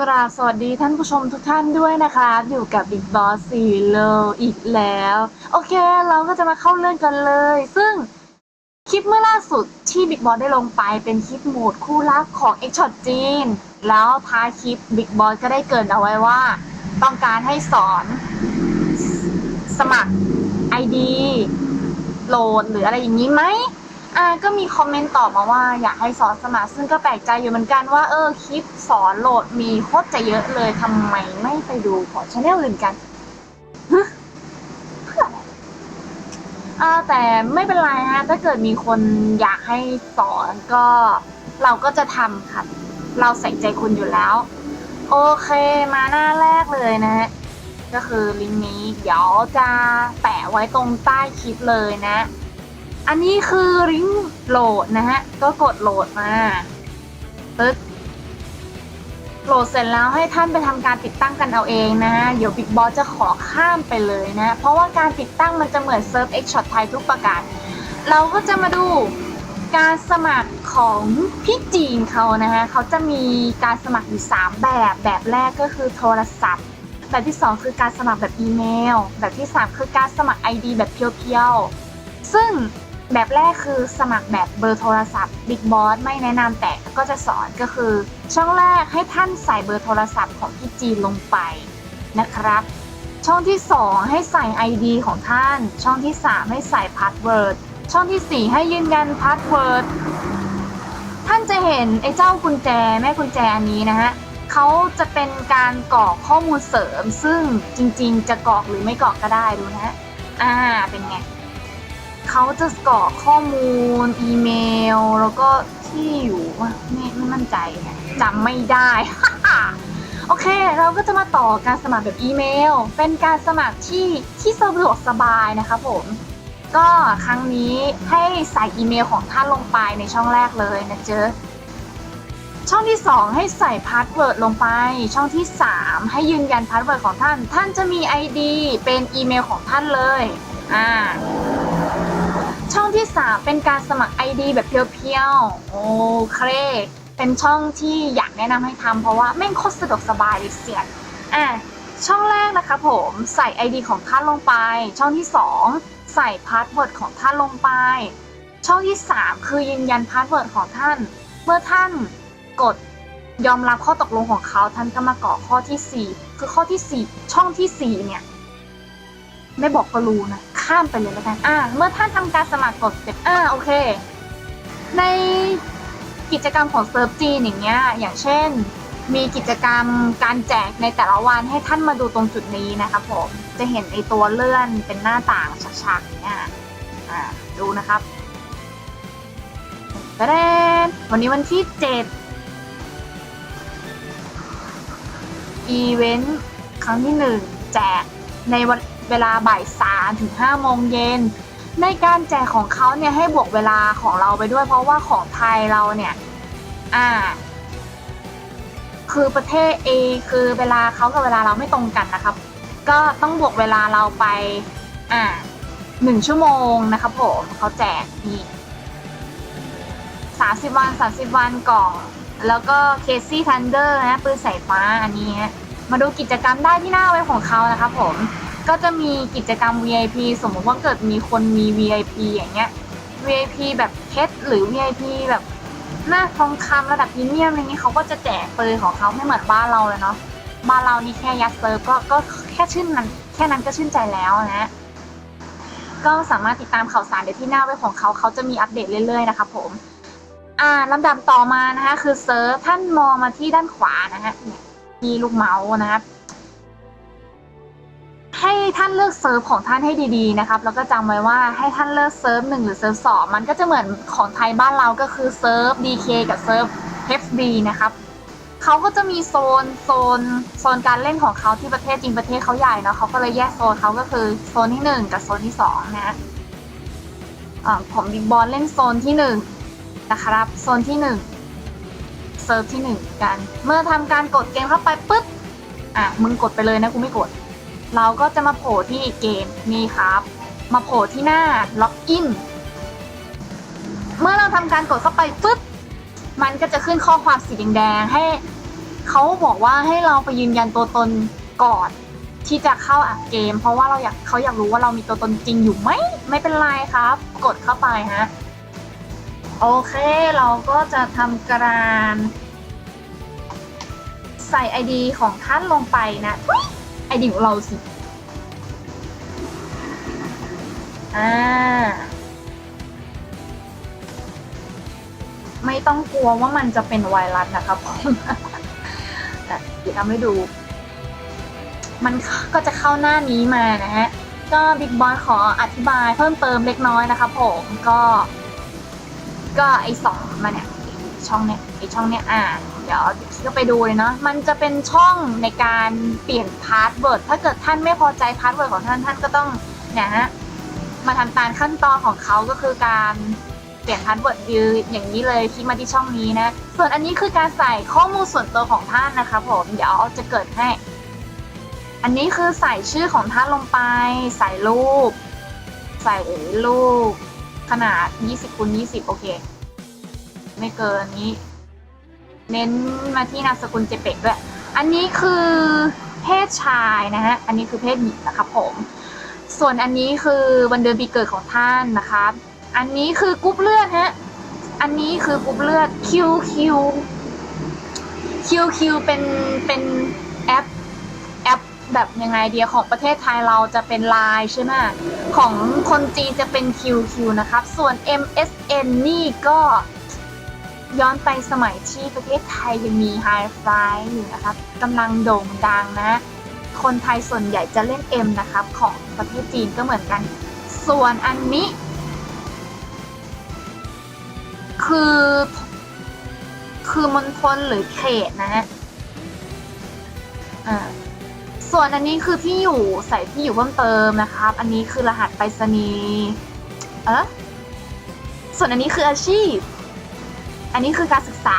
กราบสวัสดีท่านผู้ชมทุกท่านด้วยนะคะ อยู่กับ Big Boss 4 l o อีกแล้ว โอเค เราก็จะมาเข้าเรื่องกันเลย ซึ่งคลิปเมื่อล่าสุดที่ Big Boss ได้ลงไปเป็นคลิปโหมดคู่รักของ X Shot จีน แล้วท้ายคลิป Big Boss ก็ได้เกรินเอาไว้ว่า ต้องการให้สอนสมัคร ID โหลดหรืออะไรอย่างนี้ไหม อ่าก็มีคอมเมนต์ตอบมาว่าอยากให้สอนสมัครซึ่งก็แปลกใจอยู่เหมือนกันว่าเออคลิปสอนโหลดมีโคตรจะเยอะเลยทำไมไม่ไปดูของช anel อื่นกันฮะเพื่ออะไรอ่าแต่ไม่เป็นไรฮะถ้าเกิดมีคนอยากให้สอนก็เราก็จะทำค่ะ เราใส่ใจคุณอยู่แล้ว โอเคมาหน้าแรกเลยนะฮะก็คือลิงก์นี้เดี๋ยวจะแปะไว้ตรงใต้คลิปเลยนะ อันนี้คือลิงก์โหลดนะฮะ ก็กดโหลดมาปึ๊บโหลดเสร็จแล้วให้ท่านไปทำการติดตั้งกันเอาเองนะเดี๋ยว Big Boss จะขอข้ามไปเลยนะ เพราะว่าการติดตั้งมันจะเหมือนเซิร์ฟ X Shot ไทยทุกประการเราก็จะมาดูการสมัครของพี่จีนเขานะฮะเขาจะมีการสมัครอยู่ 3 แบบ แบบแรกก็คือโทรศัพท์ แบบที่ 2 คือการสมัครแบบอีเมล แบบที่ 3 คือการสมัคร ID แบบเพียวๆ ซึ่ง แบบแรกคือสมัครแบบเบอร์โทรศัพท์ Big Boss ไม่แนะนำแต่ก็จะสอนก็คือ ช่องแรกให้ท่านใส่เบอร์โทรศัพท์ของพี่จีนลงไปนะครับ ช่องที่ 2 ให้ใส่ ID ของท่าน ช่องที่ 3 ให้ใส่พาสเวิร์ดช่องทีสี่ 4 ให้ยืนยันพาสเวิร์ดท่านจะเห็นไอ้เจ้ากุญแจแม่กุญแจอันนี้นะฮะเขาจะเป็นการกรอกข้อมูลเสริม ซึ่งจริงๆ จะกรอกหรือไม่กรอกก็ได้ดูนะฮะอ่าเป็นไง เขาจะกรอกข้อมูล อีเมล แล้วก็ที่อยู่ว่าไม่ไม่มั่นใจจำไม่ได้ โอเค เราก็จะมาต่อการสมัครแบบอีเมล เป็นการสมัครที่ที่สะดวกสบายนะคะผม ก็ครั้งนี้ให้ใส่อีเมลของท่านลงไปในช่องแรกเลยนะเจ๊ช่องที่ 2 ให้ใส่พาสเวิร์ดลงไป ช่องที่ 3 ให้ยืนยันพาสเวิร์ดของท่าน ท่านจะมี ID เป็นอีเมลของท่านเลย อ่า ช่องที่ 3 เป็นการสมัคร ID แบบเพียวๆ โอเคเป็นช่องที่อยากแนะนำให้ทำเพราะว่าแม่งโคตรสะดวกสบายเลยเสียนอะช่องแรกนะคะผมใส่ ID ของท่านลงไป ช่องที่ 2 ใส่พาสเวิร์ดของท่านลงไป ช่องที่ 3 คือยืนยันพาสเวิร์ดของท่าน เมื่อท่านกดยอมรับข้อตกลงของเขาท่านก็มากรอกข้อที่ 4 คือข้อที่ 4 ช่องที่ 4 เนี่ย ไม่บอกก็รู้นะ ข้ามไปเลยแล้วกันอ่าเมื่อท่านทำการสมัครกดเสร็จอ่าโอเค ในกิจกรรมของเซิร์ฟจีนอย่างเงี้ยอย่างเช่น มีกิจกรรมการแจกในแต่ละวันให้ท่านมาดูตรงจุดนี้นะครับผมจะเห็นไอตัวเลื่อนเป็นหน้าต่างฉากๆเนี่ยอ่าดูนะครับตะเดนวันนี้วันที่7อีเวนต์ครั้งที่1แจกในวัน เวลาบ่ายสามถึงห้าโมงเย็นในการแจกของเขาเนี่ยให้บวกเวลาของเราไปด้วย เพราะว่าของไทยเราเนี่ยอ่า คือประเทศเอคือเวลาเขากับเวลาเราไม่ตรงกันนะครับ ก็ต้องบวกเวลาเราไปอ่าหนึ่งชั่วโมงนะครับผมเขาแจกนี่สามสิบวันสามสิบวันกล่อง แล้วก็เคซี่ทันเดอร์นะปืนสายฟ้าอันนี้ มาดูกิจกรรมได้ที่หน้าเว็บของเขานะครับผม ก็จะมีกิจกรรม VIP สมมติว่าเกิดมีคนมี VIP อย่างเงี้ย VIP แบบเพชรหรือ VIP แบบหน้าทองคำระดับพรีเมียมอะไรเงี้ยเขาก็จะแจกเปืนของเขาไม่เหมือนบ้านเราเลยเนาะบ้านเรานี่แค่ยัดเซิร์ก็ก็แค่ชื่นนั้นแค่นั้นก็ชื่นใจแล้วนะก็สามารถติดตามข่าวสารได้ที่หน้าเว็บของเขาเขาจะมีอัปเดตเรื่อยๆนะครับผมอ่าลำดับต่อมานะคะคือเซิร์ฟท่านมองมาที่ด้านขวานะฮะเนี่ยมีลูกเมาส์นะครับ ให้ท่านเลือกเซิร์ฟของท่านให้ดีๆนะครับ แล้วก็จำไว้ว่าให้ท่านเลือกเซิร์ฟหนึ่งหรือเซิร์ฟสองมันก็จะเหมือนของไทยบ้านเราก็คือเซิร์ฟ DK กับเซิร์ฟ FB นะครับเขาก็จะมีโซนโซนโซนการเล่นของเขาที่ประเทศจริงประเทศเขาใหญ่เนาะเขาก็เลยแยกโซนเขาก็คือโซนที่หนึ่งกับโซนที่สองนะผมบิ๊กบอลเล่นโซนที่หนึ่งนะครับโซนที่หนึ่งเซิร์ฟที่หนึ่งกัน เมื่อทำการกดเกมเข้าไปปุ๊บอะมึงกดไปเลยนะกูไม่กด เราก็จะมาโผล่ที่เกมนี่ครับ มาโผล่ที่หน้าล็อกอินเมื่อเราทำการกดเข้าไปปุ๊บมันก็จะขึ้นข้อความสีแดงให้เขาบอกว่าให้เราไปยืนยันตัวตนก่อนที่จะเข้าอัดเกม เพราะว่าเราอยากเขาอยากรู้ว่าเรามีตัวตนจริงอยู่ไหมไม่เป็นไรครับ กดเข้าไปฮะโอเคเราก็จะทำการใส่ ID ของท่านลงไปนะ ไอดีของเราสิ อ่า ไม่ต้องกลัวว่ามันจะเป็นไวรัสนะครับผมอ่เดี๋ยวทำให้ดู มันก็จะเข้าหน้านี้มานะฮะ ก็บิ๊กบอสขออธิบายเพิ่มเติมเล็กน้อยนะครับผมก็ ก็ไอสองมันเนี่ยช่องเนี่ยไอช่องเนี่ยอ่า ดี๋ยวพี่ก็ไปดูเลยเนาะมันจะเป็นช่องในการเปลี่ยนพาสเวิร์ดถ้าเกิดท่านไม่พอใจพาสเวิร์ดของท่านท่านก็ต้องเนี่ยฮะมาทำตามขั้นตอนของเขาก็คือการเปลี่ยนพาสเวิร์ดยืออย่างนี้เลยคลิกมาที่ช่องนี้นะ ส่วนอันนี้คือการใส่ข้อมูลส่วนตัวของท่านนะคะผมเดี๋ยวจะเกิดให้ อันนี้คือใส่ชื่อของท่านลงไป ใส่รูป ใส่รูปขนาด 20คูณ20 โอเค ไม่เกินนี้ เน้นมาที่นามสกุลเจเปกด้วย อันนี้คือเพศชายนะฮะ อันนี้คือเพศหญิงนะครับผม ส่วนอันนี้คือวันเดือนปีเกิดของท่านนะครับ อันนี้คือกรุ๊ปเลือดฮะ อันนี้คือกรุ๊ปเลือด QQ QQ เป็นเป็นแอปแอปแบบยังไงเดียของประเทศไทยเราจะเป็นไลน์ใช่ไหมของคนจีนจะเป็น QQ นะครับ ส่วน MSN นี่ก็ ย้อนไปสมัยที่ประเทศไทยยังมี High Fly อยู่นะครับกำลังโด่งดังนะ คนไทยส่วนใหญ่จะเล่น M นะครับ ของประเทศจีนก็เหมือนกัน ส่วนอันนี้ คือ คือมณฑลหรือเขตนะฮะส่วนอันนี้คือที่อยู่ใส่ที่อยู่เพิ่มเติมนะครับ อันนี้คือรหัสไปรษณีย์เออส่วนอันนี้คืออาชีพ อันนี้คือการศึกษา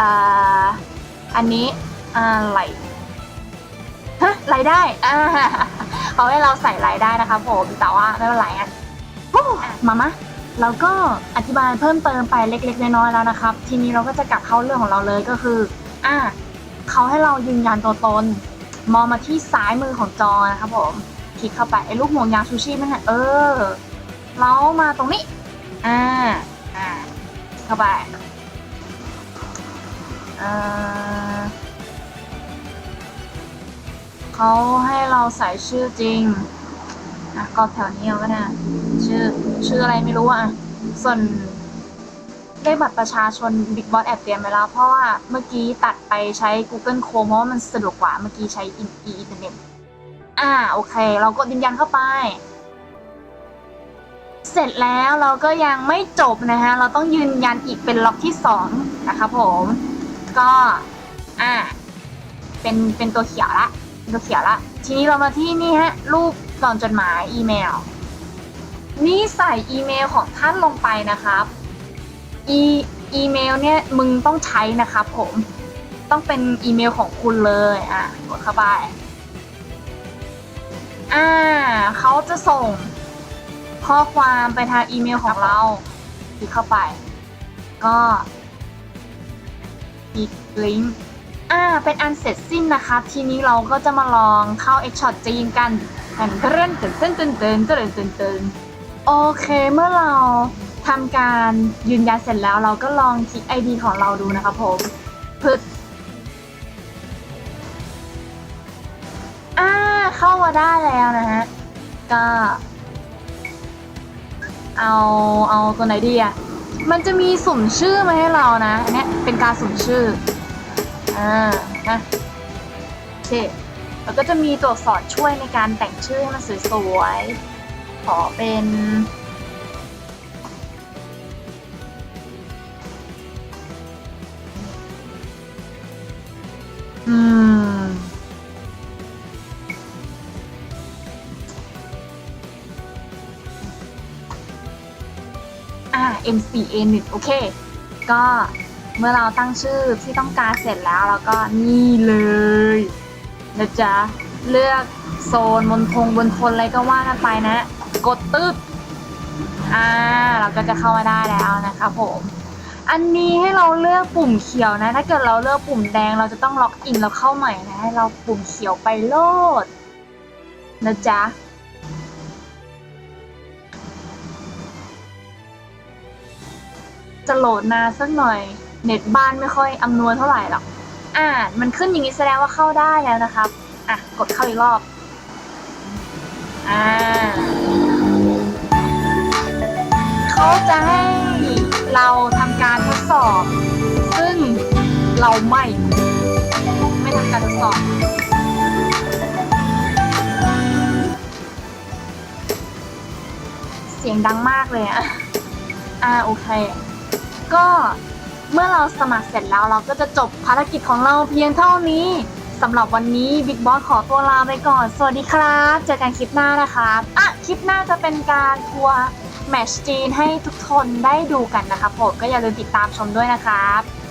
อ่าอันนี้อะไรฮะรายได้อ่าเขาให้เราใส่รายได้นะคะผมแต่ว่าไม่เป็นไรอะโอ้อะมามะเราก็อธิบายเพิ่มเติมไปเล็ก ๆ น้อยๆแล้วนะครับ ทีนี้เราก็จะกลับเข้าเรื่องของเราเลยก็คือ อ่าเขาให้เรายืนยันตัวตน มองมาที่ซ้ายมือของจอนะครับผมคลิกเข้าไปไอ้ลูกห่วงยางชูชีพนั่นแหละเออแล้วมาตรงนี้ อ่า อ่า เข้าไปเขาให้เราใส่ชื่อจริงอะก็แถวนี้เอาก็ได้ชื่อชื่ออะไรไม่รู้อะ ส่วนเลขบัตรประชาชน Big Boss แอบเตรียมไว้แล้ว เพราะว่าเมื่อกี้ตัดไปใช้ Google Chrome เพราะว่ามันสะดวกกว่าเมื่อกี้ใช้อินอินเทอร์เน็ตอ่าโอเค เรากดยืนยันเข้าไป เสร็จแล้วเราก็ยังไม่จบนะฮะเราต้องยืนยันอีกเป็นล็อกที่สองนะคะผม ก็อ่าเป็นเป็นตัวเขียวละตัวเขียวละ ทีนี้เรามาที่นี่ฮะ รูปกล่องจดหมายอีเมล นี่ใส่อีเมลของท่านลงไปนะครับอีอีเมลเนี่ยมึงต้องใช้นะครับผม ต้องเป็นอีเมลของคุณเลยอะกดเข้าไปอ่าเขาจะส่ง ข้อความไปทางอีเมลของเราคลิกเข้าไป ก็คลิกลิงก์อ่าเป็นอันเสร็จสิ้นนะคะ ทีนี้เราก็จะมาลองเข้า X Shot จีนกันกันเรื่นเตินเตินเตินเตินเตินเตินนโอเคเมื่อเราทำการยืนยันเสร็จแล้วเราก็ลองคลิก ID ของเราดูนะคะผมพึดอ่าเข้ามาได้แล้วนะฮะก็ เอาเอาตัวไหนดีอะมันจะมีสุ่มชื่อมาให้เรานะ อันเนี้ยเป็นการสุ่มชื่อ อ่า นะโอเคแล้วก็จะมีตัวสอนช่วยในการแต่งชื่อให้มันสวยๆ ขอเป็น อ่า MCA 1โอเค ก็เมื่อเราตั้งชื่อที่ต้องการเสร็จแล้วเราก็นี่เลยนะจ๊ะ เลือกโซนมณฑลบนทนอะไรก็ว่ากันไปนะ กดตึ๊บอ่า เราก็จะเข้ามาได้แล้วนะคะผม อันนี้ให้เราเลือกปุ่มเขียวนะ ถ้าเกิดเราเลือกปุ่มแดงเราจะต้องล็อกอินแล้วเข้าใหม่นะ ให้เราปุ่มเขียวไปโลดนะจ๊ะ จะโหลดนานสักหน่อย เน็ตบ้านไม่ค่อยอำนวยเท่าไหร่หรอก อ่า มันขึ้นอย่างนี้แสดงว่าเข้าได้แล้วนะครับ อะ กดเข้าอีกรอบ อ่า เขาจะให้เราทำการทดสอบ ซึ่งเราไม่ ไม่ทำการทดสอบเสียงดังมากเลยอะอ่าโอเค ก็เมื่อเราสมัครเสร็จแล้วเราก็จะจบภารกิจของเราเพียงเท่านี้สำหรับวันนี้บิ๊กบอสขอตัวลาไปก่อน สวัสดีครับ เจอกันคลิปหน้านะครับอะคลิปหน้าจะเป็นการทัวร์แมชจีนให้ทุกคนได้ดูกันนะคะผมก็อย่าลืมติดตามชมด้วยนะครับ